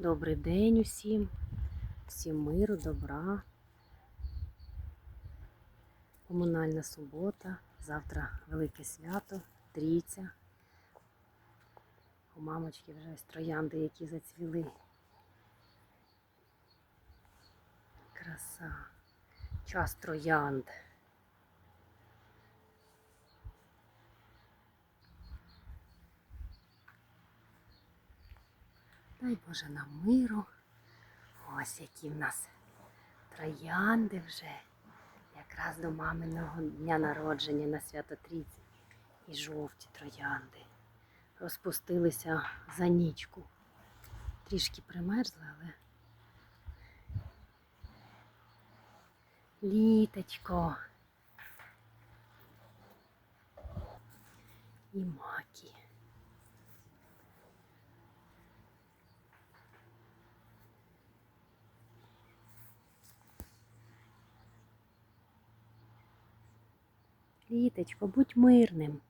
Добрий день усім, всім миру, добра. Комунальна субота, завтра велике свято, трійця. У мамочки вже троянди, які зацвіли. Краса. Час троянд. Дай Боже нам миру. Ось які в нас троянди вже. Якраз до маминого дня народження на свято Трійці. І жовті троянди. Розпустилися за нічку. Трішки примерзли, але. Літочко. І маки. Літочко, будь мирним.